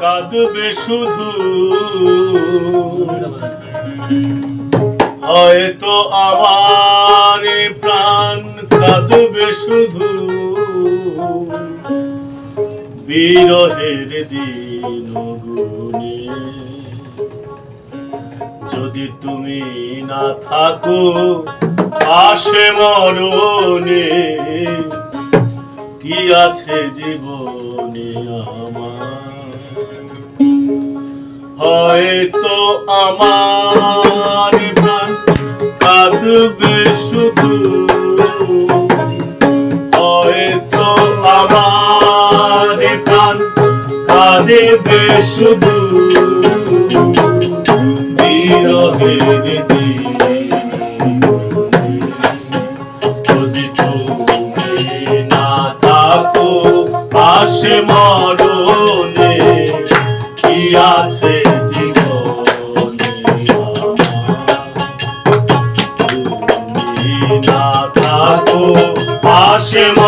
কাঁদবে শুধু। হয়তো আমার প্রাণ কাঁদবে শুধু। বিরহের দিন গুনে। যদি তুমি না থাকো পাশে মরণে কি আছে জীবনে আমার? হয়তো আমার প্রাণ কাঁদবে শুধু। হয়তো আমার প্রাণ কাঁদবে শুধু। বিরহের পাশে মরণে কি আছে পাশে মরণে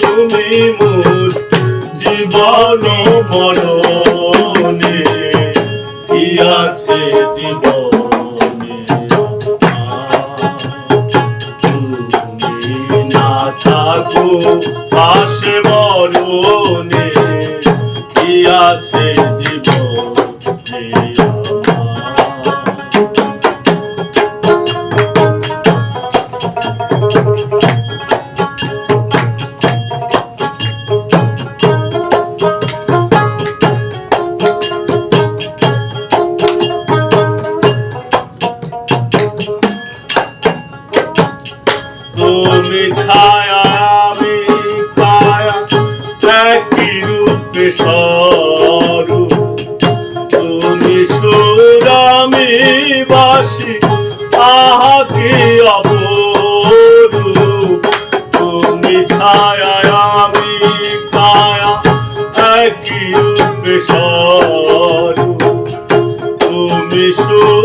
তুমি মোর জীবন মরণে। কি আছে জীবনে? তুমি না থাকো পাশে মরণে। কি আছে জীবনে? তুমি ছায়া, আমি কায়া একই রূপে স্বরূপ। তুমি সুর আমি বাসি আহা কি অপরূপ। তুমি ছায়া, আমি কায়া একই রূপে স্বরূপ। তুমি সুর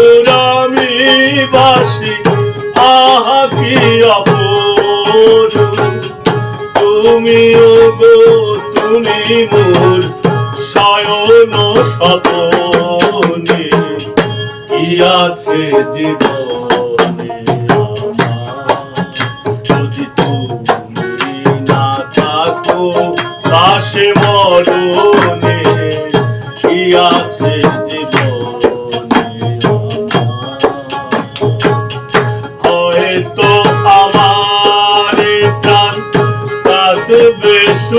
বাসি কি গো তুমি মোর শয়ন সপনে। কি আছে জীবনে যদি তুমি না থাকো পাশে মরণে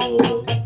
Thank you.